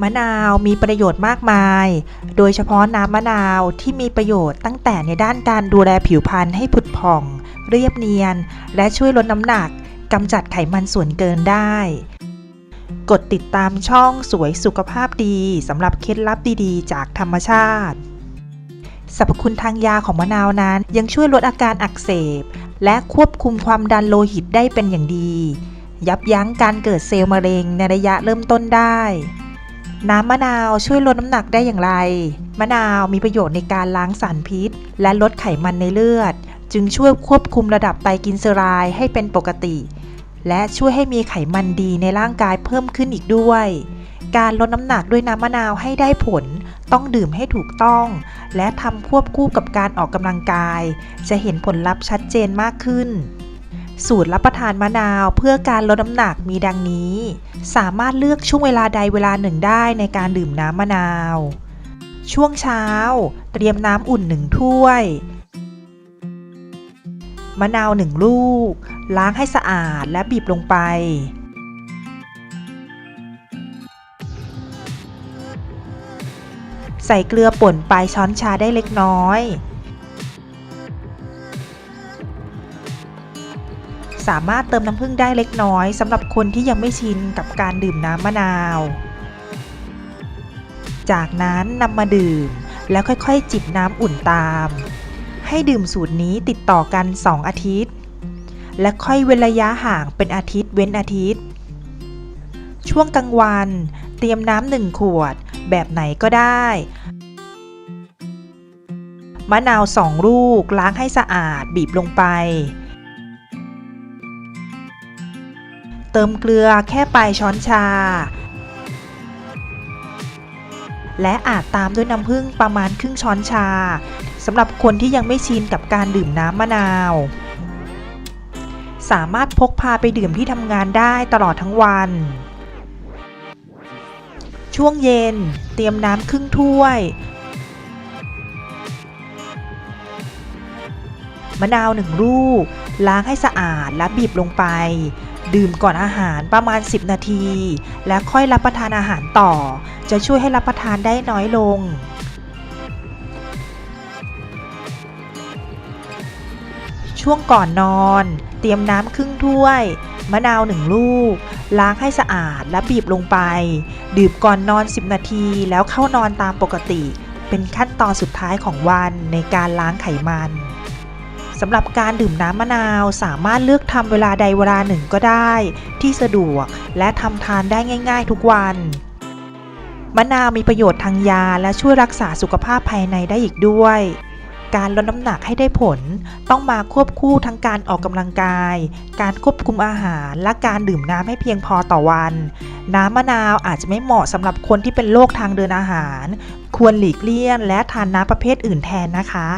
มะนาวมีประโยชน์มากมาย โดยเฉพาะน้ำมะนาวที่มีประโยชน์ตั้งแต่ในด้านการดูแลผิวพรรณให้ผุดผ่อง เรียบเนียน และช่วยลดน้ำหนักกำจัดไขมันส่วนเกินได้ กดติดตามช่องสวยสุขภาพดีสำหรับเคล็ดลับดีๆ จากธรรมชาติ สรรพคุณทางยาของมะนาวนั้น ยังช่วยลดอาการอักเสบ และควบคุมความดันโลหิตได้เป็นอย่างดี ยับยั้งการเกิดเซลล์มะเร็งในระยะเริ่มต้นได้ น้ำมะนาวช่วยลดน้ำหนักได้อย่างไร มะนาวมีประโยชน์ในการล้างสารพิษ และลดไขมันในเลือด จึงช่วยควบคุมระดับไตรกลีเซอไรด์ให้เป็นปกติ และช่วยให้มีไขมันดีในร่างกายเพิ่มขึ้นอีกด้วย การลดน้ำหนักด้วยน้ำมะนาวให้ได้ผล ต้องดื่มให้ถูกต้อง และทำควบคู่กับการออกกำลังกาย จะเห็นผลลัพธ์ชัดเจนมากขึ้น สูตรรับประทานมะนาวเพื่อการลดน้ำหนักมีดังนี้ สามารถเลือกช่วงเวลาใดเวลาหนึ่งได้ในการดื่มน้ำมะนาว ช่วงเช้า เตรียมน้ำอุ่นหนึ่งถ้วย มะนาวหนึ่งลูก ล้างให้สะอาดและบีบลงไปใส่เกลือป่นปลายช้อนชาได้เล็กน้อย สามารถเติมน้ำผึ้งได้เล็กน้อยสำหรับคนที่ยังไม่ชินกับการดื่มน้ำมะนาว จากนั้นนำมาดื่มแล้วค่อยๆ จิบน้ำอุ่นตาม ให้ดื่มสูตรนี้ติดต่อกัน 2 อาทิตย์ และค่อยเว้นระยะห่างเป็นอาทิตย์เว้นอาทิตย์ ช่วงกลางวัน เตรียมน้ำหนึ่งขวดแบบไหนก็ได้มะนาวสองลูกล้างให้สะอาดบีบลงไป เติมเกลือแค่ปลายช้อนชา และอาจตามด้วยน้ำผึ้งประมาณครึ่งช้อนชาสำหรับคนที่ยังไม่ชินกับการดื่มน้ำมะนาว สามารถพกพาไปดื่มที่ทำงานได้ตลอดทั้งวัน ช่วงเย็นเตรียมน้ำครึ่งถ้วยมะนาวหนึ่งลูก ล้างให้สะอาดและบีบลงไป ดื่มก่อนอาหารประมาณ 10 นาที และค่อยรับประทานอาหารต่อ จะช่วยให้รับประทานได้น้อยลง ช่วงก่อนนอน เตรียมน้ำครึ่งถ้วย มะนาวหนึ่งลูก ล้างให้สะอาดและบีบลงไป ดื่มก่อนนอน 10 นาทีแล้วเข้านอนตามปกติ เป็นขั้นตอนสุดท้ายของวันในการล้างไขมัน สำหรับการดื่มน้ำมะนาวสามารถเลือกทำเวลาใดเวลาหนึ่งก็ได้ ที่สะดวกและทำทานได้ง่าย ๆ ทุกวัน มะนาวมีประโยชน์ทางยาและช่วยรักษาสุขภาพภายในได้อีกด้วย การลดน้ำหนักให้ได้ผล ต้องมาควบคู่ทั้งการออกกำลังกาย การควบคุมอาหารและการดื่มน้ำให้เพียงพอต่อวัน น้ำมะนาวอาจจะไม่เหมาะสำหรับคนที่เป็นโรคทางเดินอาหาร ควรหลีกเลี่ยง และทานน้ำประเภทอื่นแทนนะคะ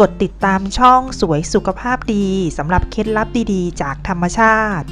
กดติดตามช่องสวยสุขภาพดีสำหรับเคล็ดลับดีๆ จากธรรมชาติ